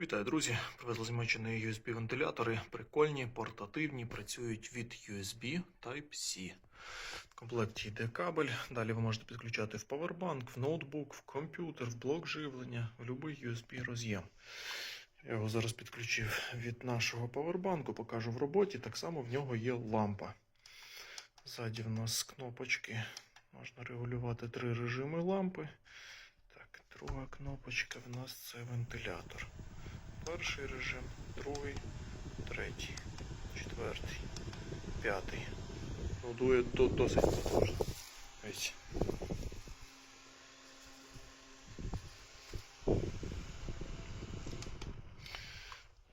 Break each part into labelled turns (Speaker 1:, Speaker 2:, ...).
Speaker 1: Вітаю, друзі! Привезли з Німеччини USB-вентилятори. Прикольні, портативні, працюють від USB Type-C. В комплекті йде кабель. Далі ви можете підключати в павербанк, в ноутбук, в комп'ютер, в блок живлення, в будь-який USB роз'єм. Я його зараз підключив від нашого павербанку, покажу в роботі. Так само в нього є лампа. Ззаді в нас кнопочки. Можна регулювати три режими лампи. Так, друга кнопочка в нас це вентилятор. Перший режим, другий, третій, четвертий, п'ятий. Ну, дує до, досить потужно.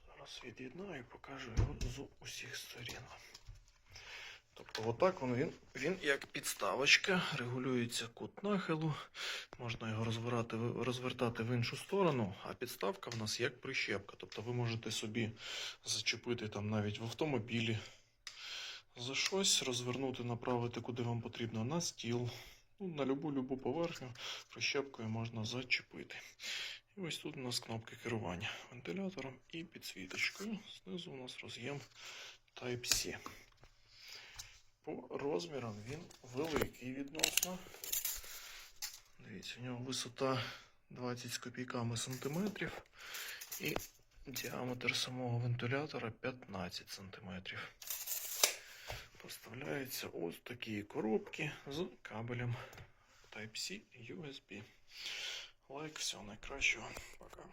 Speaker 1: Зараз від'єднаю і покажу його з усіх сторін. Тобто отак він, він як підставочка, регулюється кут нахилу, можна його розвертати, розвертати в іншу сторону, а підставка в нас як прищепка. Тобто ви можете собі зачепити там навіть в автомобілі за щось, розвернути, направити куди вам потрібно на стіл, ну, на любу любу поверхню прищепкою можна зачепити. І ось тут у нас кнопки керування вентилятором і підсвіточкою. Знизу у нас роз'єм Type-C. По розмірам він великий відносно. Дивіться, у нього висота 20 з копійками сантиметрів і діаметр самого вентилятора 15 сантиметрів. Поставляються ось такі коробки з кабелем Type-C USB. Лайк, всього найкращого. Пока.